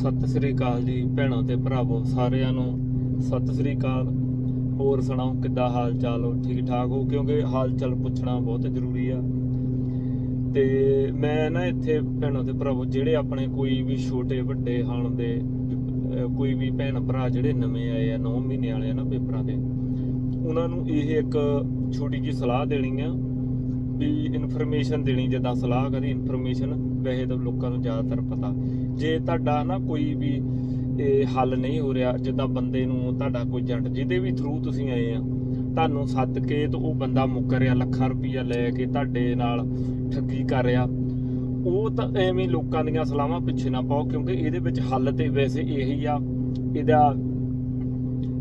ਸਤਿ ਸ੍ਰੀ ਅਕਾਲ ਜੀ ਭੈਣਾਂ ਤੇ ਭਰਾਵੋ, ਸਾਰਿਆਂ ਨੂੰ ਸਤਿ ਸ੍ਰੀ ਅਕਾਲ। ਹੋਰ ਸੁਣਾਓ, ਕਿੱਦਾਂ ਹਾਲ ਚਾਲ? ਹੋ ਠੀਕ ਠਾਕ ਹੋ? ਕਿਉਂਕਿ ਹਾਲ ਚਾਲ ਪੁੱਛਣਾ ਬਹੁਤ ਜ਼ਰੂਰੀ ਆ। ਤੇ ਮੈਂ ਨਾ ਇੱਥੇ ਭੈਣੋ ਤੇ ਭਰਾਵੋ, ਜਿਹੜੇ ਆਪਣੇ ਕੋਈ ਵੀ ਛੋਟੇ, ਵੱਡੇ ਹਾਣ ਦੇ ਕੋਈ ਵੀ ਭੈਣ ਭਰਾ ਜਿਹੜੇ ਨਵੇਂ ਆਏ ਆ 9 ਮਹੀਨੇ ਵਾਲੇ ਆ ਨਾ ਪੇਪਰਾਂ ਦੇ, ਉਹਨਾਂ ਨੂੰ ਇਹ ਇੱਕ ਛੋਟੀ ਜੀ ਸਲਾਹ ਦੇਣੀ ਆ ਵੀ ਇਨਫੋਰਮੇਸ਼ਨ ਦੇਣੀ ਜਿੱਦਾਂ ਸਲਾਹ ਕਰੀ ਇਨਫੋਰਮੇਸ਼ਨ ਵੈਸੇ ਤਾਂ ਲੋਕਾਂ ਨੂੰ ਜ਼ਿਆਦਾਤਰ ਪਤਾ। ਜੇ ਤੁਹਾਡਾ ਨਾ ਕੋਈ ਵੀ ਇਹ ਹੱਲ ਨਹੀਂ ਹੋ ਰਿਹਾ, ਜਿੱਦਾਂ ਬੰਦੇ ਨੂੰ ਤੁਹਾਡਾ ਕੋਈ ਏਜੰਟ, ਜਿਹਦੇ ਵੀ ਥਰੂ ਤੁਸੀਂ ਆਏ ਆ, ਤੁਹਾਨੂੰ ਸੱਦ ਕੇ ਤੇ ਉਹ ਬੰਦਾ ਮੁੱਕਰ ਰਿਹਾ, ਲੱਖਾਂ ਰੁਪਈਆ ਲੈ ਕੇ ਤੁਹਾਡੇ ਨਾਲ ਠੱਗੀ ਕਰ ਰਿਹਾ, ਉਹ ਤਾਂ ਐਵੇਂ ਲੋਕਾਂ ਦੀਆਂ ਸਲਾਹਾਂ ਪਿੱਛੇ ਨਾ ਪਾਓ, ਕਿਉਂਕਿ ਇਹਦੇ ਵਿੱਚ ਹੱਲ ਤੇ ਵੈਸੇ ਇਹੀ ਆ, ਇਹਦਾ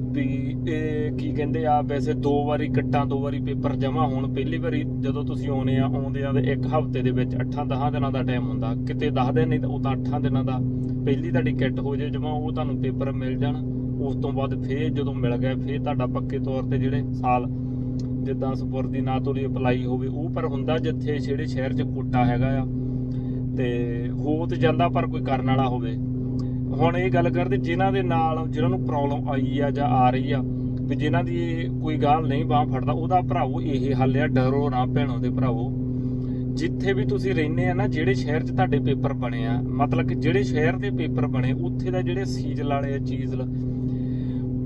ਵੀ ਇਹ ਕੀ ਕਹਿੰਦੇ ਆ, ਵੈਸੇ ਦੋ ਵਾਰੀ ਕੱਟਾਂ, ਦੋ ਵਾਰੀ ਪੇਪਰ ਜਮਾ ਹੋਣ, ਪਹਿਲੀ ਵਾਰੀ ਜਦੋਂ ਤੁਸੀਂ ਆਉਨੇ ਆ, ਆਉਂਦੇ ਆ ਤੇ ਇੱਕ ਹਫ਼ਤੇ ਦੇ ਵਿੱਚ 8-10 ਦਿਨਾਂ ਦਾ ਟਾਈਮ ਹੁੰਦਾ। ਕਿਤੇ 10 ਦਿਨ ਨਹੀਂ ਤਾਂ ਉਹ 8 ਦਿਨਾਂ ਦਾ। ਪਹਿਲੀ ਤੁਹਾਡੀ ਕਿੱਟ ਹੋ ਜੇ ਜਮਾ ਉਹ ਤੁਹਾਨੂੰ ਪੇਪਰ ਮਿਲ ਜਾਣ। ਉਸ ਤੋਂ ਬਾਅਦ ਫੇਰ ਜਦੋਂ ਮਿਲ ਗਿਆ ਫੇਰ ਤੁਹਾਡਾ ਪੱਕੇ ਤੌਰ ਤੇ ਜਿਹੜੇ ਸਾਲ ਜਿੱਦਾਂ ਸਪੁਰਦੀ ਨਾ ਤੋਂ ਲਈ ਅਪਲਾਈ ਹੋਵੇ, ਉਹ ਪਰ ਹੁੰਦਾ ਜਿੱਥੇ ਜਿਹੜੇ ਸ਼ਹਿਰ 'ਚ ਕੋਟਾ ਹੈਗਾ ਆ। ਤੇ ਹੋ ਤੇ ਜਾਂਦਾ ਪਰ ਕੋਈ ਕਰਨ ਵਾਲਾ ਹੋਵੇ। ਹੁਣ ਇਹ ਗੱਲ ਕਰਦੇ ਜਿਨ੍ਹਾਂ ਦੇ ਨਾਲ, ਜਿਨ੍ਹਾਂ ਨੂੰ ਪ੍ਰੋਬਲਮ ਆਈ ਆ ਜਾਂ ਆ ਰਹੀ ਆ, ਵੀ ਜਿਨ੍ਹਾਂ ਦੀ ਕੋਈ ਗਾਲ ਨਹੀਂ ਬਾਹ ਫੜਦਾ, ਉਹਦਾ ਭਰਾਵੋ ਇਹ ਹੱਲ ਆ, ਡਰੋ ਨਾ ਭੈਣੋ ਦੇ ਭਰਾਵੋ ਜਿੱਥੇ ਵੀ ਤੁਸੀਂ ਰਹਿੰਦੇ ਆ ਨਾ, ਜਿਹੜੇ ਸ਼ਹਿਰ 'ਚ ਤੁਹਾਡੇ ਪੇਪਰ ਬਣੇ ਆ, ਮਤਲਬ ਕਿ ਜਿਹੜੇ ਸ਼ਹਿਰ ਦੇ ਪੇਪਰ ਬਣੇ, ਉੱਥੇ ਦਾ ਜਿਹੜੇ ਸੀਜ਼ਲ ਵਾਲੇ ਆ, ਚੀਜ਼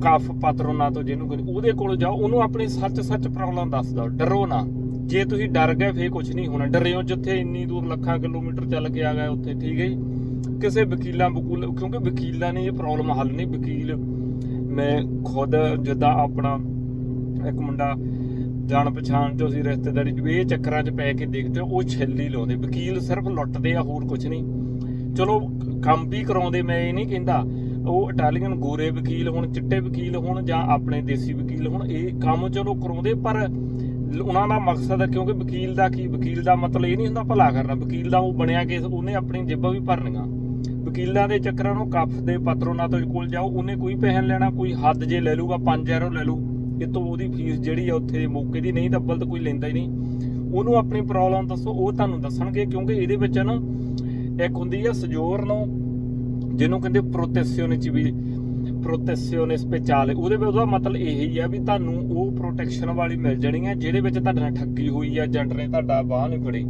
ਕਫ ਪਤਰੋ ਤੋਂ ਜਿਹਨੂੰ ਕੋਈ ਉਹਦੇ ਕੋਲ ਜਾਓ, ਉਹਨੂੰ ਆਪਣੀ ਸੱਚ ਸੱਚ ਪ੍ਰੋਬਲਮ ਦੱਸ ਦਿਓ, ਡਰੋ ਨਾ। ਜੇ ਤੁਸੀਂ ਡਰ ਗਏ, ਫੇਰ ਕੁਝ ਨਹੀਂ ਹੋਣਾ। ਡਰਿਓ ਜਿੱਥੇ ਇੰਨੀ ਦੂਰ ਲੱਖਾਂ ਕਿਲੋਮੀਟਰ ਚੱਲ ਕੇ ਆ ਗਏ, ਉੱਥੇ, ਠੀਕ ਹੈ ਜੀ? ਕਿਸੇ ਵਕੀਲਾਂ ਬਕੂਲ ਕਿਉਂਕਿ ਵਕੀਲਾਂ ਨੇ ਇਹ ਪ੍ਰੋਬਲਮ ਹੱਲ ਨਹੀਂ, ਵਕੀਲ ਮੈਂ ਖੁਦ ਜਿੱਦਾਂ ਆਪਣਾ ਇੱਕ ਮੁੰਡਾ ਜਾਣ ਪਛਾਣ ਚੋਂ ਸੀ ਰਿਸ਼ਤੇਦਾਰੀ ਚ, ਇਹ ਚੱਕਰਾਂ 'ਚ ਪੈ ਕੇ ਦੇਖਦੇ ਉਹ ਛੱਲੀ ਲਾਉਂਦੇ। ਵਕੀਲ ਸਿਰਫ ਲੁੱਟਦੇ ਆ, ਹੋਰ ਕੁਝ ਨਹੀਂ। ਚਲੋ, ਕੰਮ ਵੀ ਕਰਾਉਂਦੇ, ਮੈਂ ਇਹ ਨਹੀਂ ਕਹਿੰਦਾ, ਉਹ ਇਟਾਲੀਅਨ ਗੋਰੇ ਵਕੀਲ ਹੋਣ, ਚਿੱਟੇ ਵਕੀਲ ਹੋਣ ਜਾਂ ਆਪਣੇ ਦੇਸੀ ਵਕੀਲ ਹੋਣ, ਇਹ ਕੰਮ ਚਲੋ ਕਰਾਉਂਦੇ, ਪਰ ਲ- ਉਹਨਾਂ ਦਾ ਮਕਸਦ ਹੈ, ਕਿਉਂਕਿ ਵਕੀਲ ਦਾ ਕੀ, ਵਕੀਲ ਦਾ ਮਤਲਬ ਇਹ ਨਹੀਂ ਹੁੰਦਾ ਭਲਾ ਕਰਨਾ। ਵਕੀਲ ਦਾ ਉਹ ਬਣਿਆ ਕੇਸ, ਉਹਨੇ ਆਪਣੀ ਜੇਬਾਂ ਵੀ ਭਰਨੀਆਂ। ਵਕੀਲਾਂ ਦੇ ਚੱਕਰਾਂ ਨੂੰ ਕੱਫ ਦੇ ਪਤਰੋਂ ਤੋਂ ਕੋਲ ਜਾਓ, ਉਹਨੇ ਕੋਈ ਪੈਸਾ ਲੈਣਾ, ਕੋਈ ਹੱਦ ਜੇ ਲੈ ਲੂਗਾ 5000 ਲੈ ਲੂ ਇਹ ਉਹਦੀ ਫੀਸ ਜਿਹੜੀ ਆ ਉੱਥੇ ਦੇ ਮੌਕੇ ਦੀ ਨਹੀਂ ਦੱਬਲ ਤਾਂ ਕੋਈ ਲੈਂਦਾ ਹੀ ਨਹੀਂ। ਉਹਨੂੰ ਆਪਣੀ ਪ੍ਰੋਬਲਮ ਦੱਸੋ, ਉਹ ਤੁਹਾਨੂੰ ਦੱਸਣਗੇ, ਕਿਉਂਕਿ ਇਹਦੇ ਵਿੱਚ ਨਾ ਇੱਕ ਹੁੰਦੀ ਆ ਸਜੋਰ ਨੂੰ, ਜਿਹਨੂੰ ਕਹਿੰਦੇ ਪ੍ਰੋਟੈਕਸ਼ਨ ਵੀ ਪ੍ਰੋਟੈਕਸ਼ਨ ਸਪੈਸ਼ਾਲੇ ਉਹਦੇ ਵਿੱਚ ਉਹਦਾ ਮਤਲਬ ਇਹੀ ਆ ਵੀ ਤੁਹਾਨੂੰ ਉਹ ਪ੍ਰੋਟੈਕਸ਼ਨ ਵਾਲੀ ਮਿਲ ਜਾਣੀ ਆ, ਜਿਹਦੇ ਵਿੱਚ ਤੁਹਾਡੇ ਨਾਲ ਠੱਗੀ ਹੋਈ ਆ ਏਜੰਟ ਨੇ ਤੁਹਾਡਾ ਬਾਹ ਨਹੀਂ ਫੜੀ।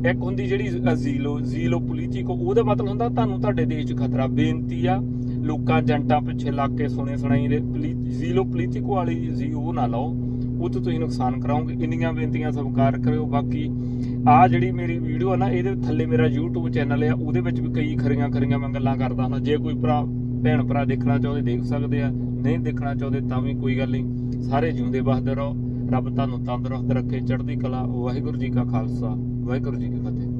ਇੱਕ ਹੁੰਦੀ ਜਿਹੜੀ ਜ਼ੀਲੋ ਜ਼ੀਲੋ ਪੋਲੀਟਿਕੋ ਉਹਦਾ ਮਤਲਬ ਹੁੰਦਾ ਤੁਹਾਨੂੰ ਤੁਹਾਡੇ ਦੇਸ਼ 'ਚ ਖਤਰਾ, ਬੇਨਤੀ ਆ, ਲੋਕਾਂ ਏਜੰਟਾਂ ਪਿੱਛੇ ਲੱਗ ਕੇ ਸੁਣੇ ਸੁਣਾਈ ਦੇ ਜ਼ੀਲੋ ਪੋਲੀਟਿਕੋ ਵਾਲੀ ਜੀ ਉਹ ਨਾ ਲਾਓ, ਉਹ ਤੋਂ ਤੁਸੀਂ ਨੁਕਸਾਨ ਕਰਾਓਗੇ, ਇੰਨੀਆਂ ਬੇਨਤੀਆਂ ਸਵੀਕਾਰ ਕਰਿਓ, ਬਾਕੀ ਆ ਜਿਹੜੀ ਮੇਰੀ ਵੀਡੀਓ ਆ ਨਾ, ਇਹਦੇ ਥੱਲੇ ਮੇਰਾ YouTube ਚੈਨਲ ਆ, ਉਹਦੇ ਵਿੱਚ ਵੀ ਕਈ ਖਰੀਆਂ ਖਰੀਆਂ ਮੈਂ ਗੱਲਾਂ ਕਰਦਾ ਹਾਂ ਜੇ ਕੋਈ ਭਰਾ, ਭੈਣ ਭਰਾ ਦੇਖਣਾ ਚਾਹੁੰਦੇ, ਦੇਖ ਸਕਦੇ ਆ, ਨਹੀਂ ਦੇਖਣਾ ਚਾਹੁੰਦੇ ਤਾਂ ਵੀ ਕੋਈ ਗੱਲ ਨਹੀਂ, ਸਾਰੇ ਜਿਉਂਦੇ ਵਸਦੇ ਰਹੋ। ਰੱਬ ਤੁਹਾਨੂੰ ਤੰਦਰੁਸਤ ਰੱਖੇ ਚੜ੍ਹਦੀ ਕਲਾ ਵਾਹਿਗੁਰੂ ਜੀ ਕਾ ਖਾਲਸਾ ਵਾਹਿਗੁਰੂ ਜੀ ਕੀ ਫਤਿਹ।